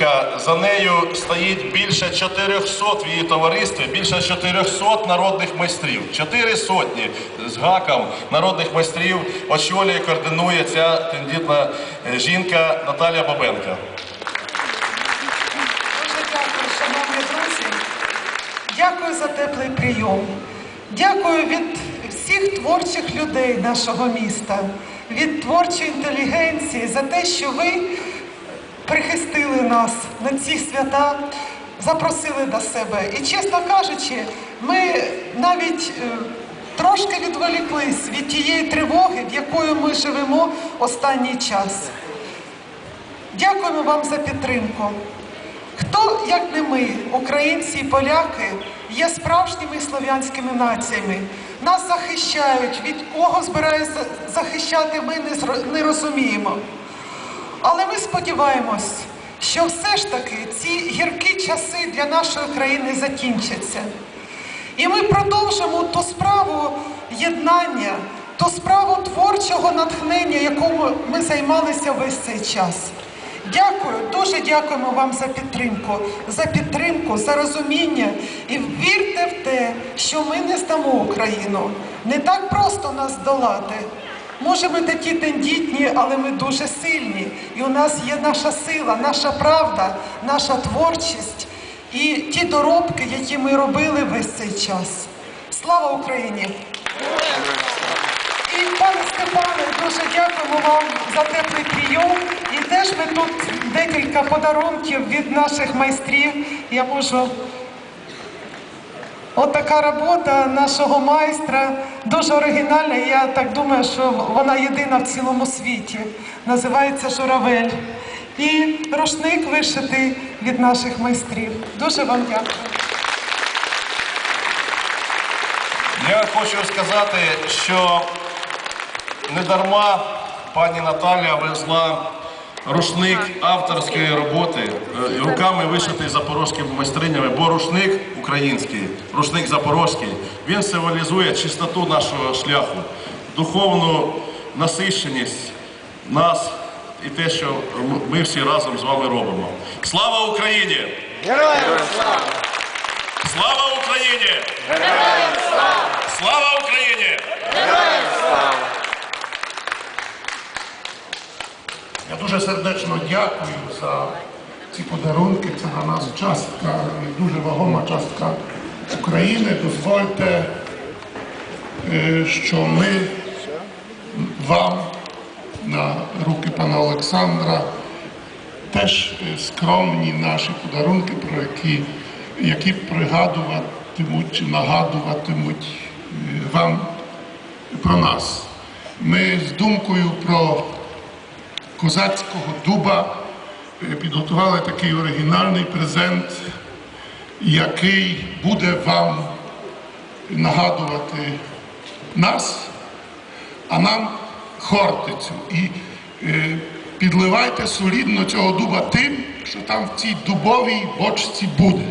жінка, за нею стоїть більше 400 в її товаристві, більше 400 народних майстрів. Чотири сотні з гаком народних майстрів очолює, координує ця тендітна е, жінка Наталія Бабенка. Дуже дякую, шановні друзі. Дякую за теплий прийом. Дякую від всіх творчих людей нашого міста, від творчої інтелігенції за те, що ви прихистили нас на ці свята, запросили до себе. І, чесно кажучи, ми навіть е, трошки відволіклись від тієї тривоги, в якою ми живемо останній час. Дякуємо вам за підтримку. Хто, як не ми, українці і поляки, є справжніми слов'янськими націями, нас захищають, від кого збираються захищати, ми не розуміємо. Але ми сподіваємось, що все ж таки ці гіркі часи для нашої країни закінчаться. І ми продовжимо ту справу єднання, ту справу творчого натхнення, якому ми займалися весь цей час. Дякую, дуже дякуємо вам за підтримку, за підтримку, за розуміння. І вірте в те, що ми не здамо Україну. Не так просто нас здолати. Може, ми такі тендітні, але ми дуже сильні. І у нас є наша сила, наша правда, наша творчість і ті доробки, які ми робили весь цей час. Слава Україні! І пане Степане, дуже дякуємо вам за теплий прийом. І теж ми тут декілька подарунків від наших майстрів. Я можу. От така робота нашого майстра дуже оригінальна. Я так думаю, що вона єдина в цілому світі. Називається Журавель. І рушник вишитий від наших майстрів. Дуже вам дякую. Я хочу сказати, що недарма пані Наталя везла рушник авторської роботи, е, руками вишитий запорозькими майстринями, бо рушник український, рушник запорозький, він символізує чистоту нашого шляху, духовну насищеність нас і те, що ми всі разом з вами робимо. Слава Україні! Героям слава! Слава Україні! Слава Україні! Героям слава! Я дуже сердечно дякую за ці подарунки. Це на нас частка, дуже вагома частка України. Дозвольте, е, що ми вам на руки пана Олександра теж е, скромні наші подарунки, про які, які пригадуватимуть нагадуватимуть е, вам про нас. Ми з думкою про козацького дуба е, підготували такий оригінальний презент, який буде вам нагадувати нас, а нам Хортицю. І е, підливайте солідно цього дуба тим, що там в цій дубовій бочці буде.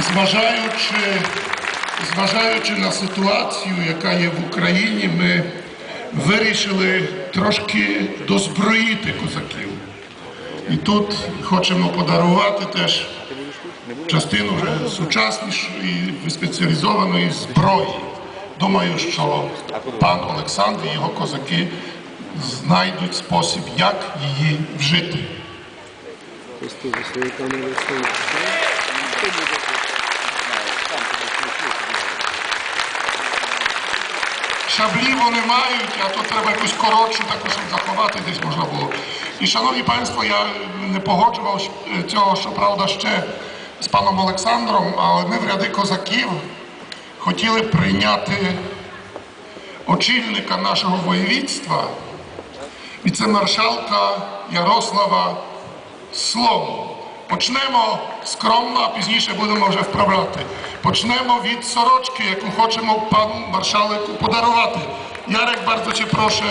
Зважаючи, зважаючи на ситуацію, яка є в Україні, ми вирішили трошки дозброїти козаків. І тут хочемо подарувати теж частину вже сучаснішої спеціалізованої зброї. Думаю, що пан Олександр і його козаки знайдуть спосіб, як її вжити. Шаблі вони мають, а тут треба якусь коротшу таку, щоб заховати десь можна було. І, шановні панство, я не погоджував е, цього, щоправда, ще з паном Олександром, але ми в ряди козаків хотіли прийняти очільника нашого воєвідства, віцемаршалка Ярослава Слому. Почнемо скромно, а пізніше будемо вже вправляти. Poczniemy od soroczki, jaką chcemy panu marszałek, podarować. Jarek, bardzo cię proszę.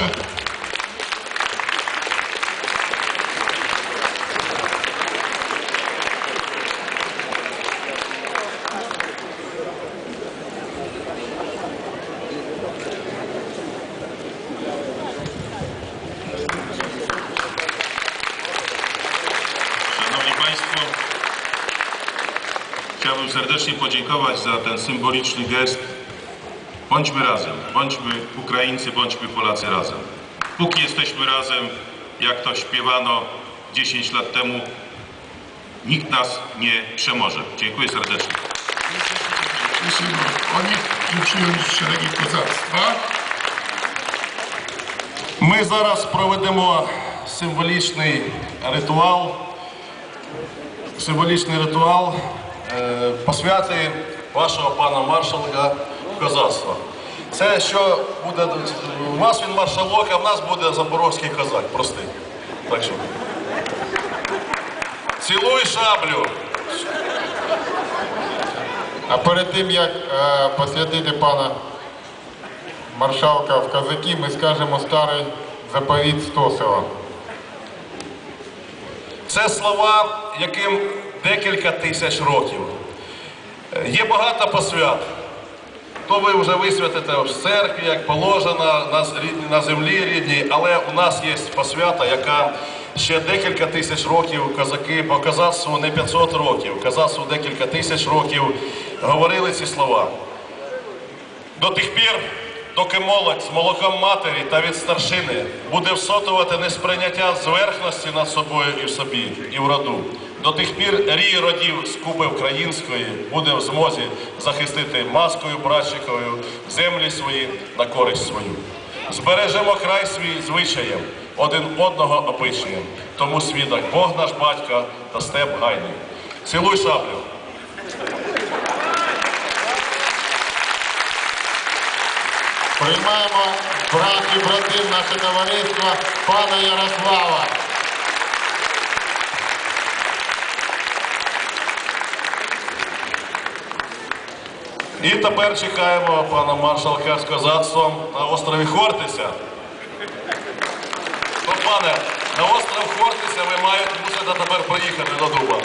Chciałem serdecznie podziękować za ten symboliczny gest. Bądźmy razem, bądźmy Ukraińcy, bądźmy Polacy razem. Póki jesteśmy razem, jak to śpiewano 10 lat temu, nikt nas nie przemoże. Dziękuję serdecznie. Myślimy o nich, którzy przyjąć szeregi kozactwa. Ми зараз проведемо символічний ритуал, символічний ритуал е, посвяти вашого пана маршалка в козацтва. Це що буде у вас він маршалок, а в нас буде запорозький козак, простий. Так що. Цілуй шаблю. А перед тим як е, посвятити пана маршалка в козаки, ми скажемо старий заповіт Стосова. Це слова, яким декілька тисяч років. Е, Є багато посвят. То ви вже висвятите в церкві, як положено, на, землі рідній, але у нас є посвята, яка ще декілька тисяч років козаки, бо козацтву не 500 років, козацтву декілька тисяч років говорили ці слова. До тих пір, доки молодь з молоком матері та від старшини буде всотувати несприйняття зверхності над собою і в собі, і в роду. До тих пір рій родів скупи української буде в змозі захистити маскою братчиковою землі свої на користь свою. Збережемо край свій звичаєм, один одного опишуєм. Тому свідок Бог наш батько та степ гайний. Цілуй шаблю. Приймаємо братів, братів, наше товариство пана Ярослава. І тепер чекаємо пана маршалка з козацтвом на острові Хортиця. Ну, пане, на остров Хортиця ви маєте мусите тепер приїхати до Дуба.